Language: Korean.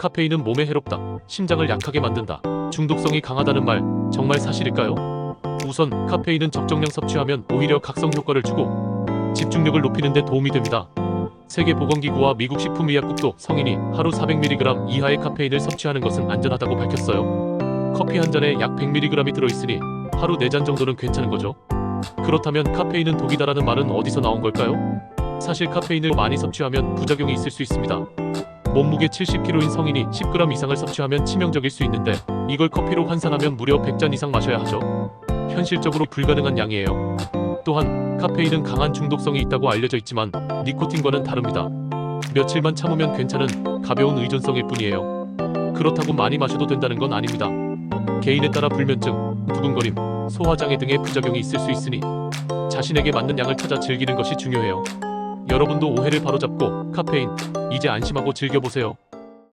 카페인은 몸에 해롭다. 심장을 약하게 만든다. 중독성이 강하다는 말 정말 사실일까요? 우선 카페인은 적정량 섭취하면 오히려 각성 효과를 주고 집중력을 높이는 데 도움이 됩니다. 세계보건기구와 미국 식품의약국도 성인이 하루 400mg 이하의 카페인을 섭취하는 것은 안전하다고 밝혔어요. 커피 한 잔에 약 100mg이 들어있으니 하루 4잔 정도는 괜찮은 거죠. 그렇다면 카페인은 독이다라는 말은 어디서 나온 걸까요? 사실 카페인을 많이 섭취하면 부작용이 있을 수 있습니다. 몸무게 70kg인 성인이 10g 이상을 섭취하면 치명적일 수 있는데 이걸 커피로 환산하면 무려 100잔 이상 마셔야 하죠. 현실적으로 불가능한 양이에요. 또한 카페인은 강한 중독성이 있다고 알려져 있지만 니코틴과는 다릅니다. 며칠만 참으면 괜찮은 가벼운 의존성일 뿐이에요. 그렇다고 많이 마셔도 된다는 건 아닙니다. 개인에 따라 불면증, 두근거림, 소화장애 등의 부작용이 있을 수 있으니 자신에게 맞는 양을 찾아 즐기는 것이 중요해요. 여러분도 오해를 바로잡고 카페인 이제 안심하고 즐겨보세요.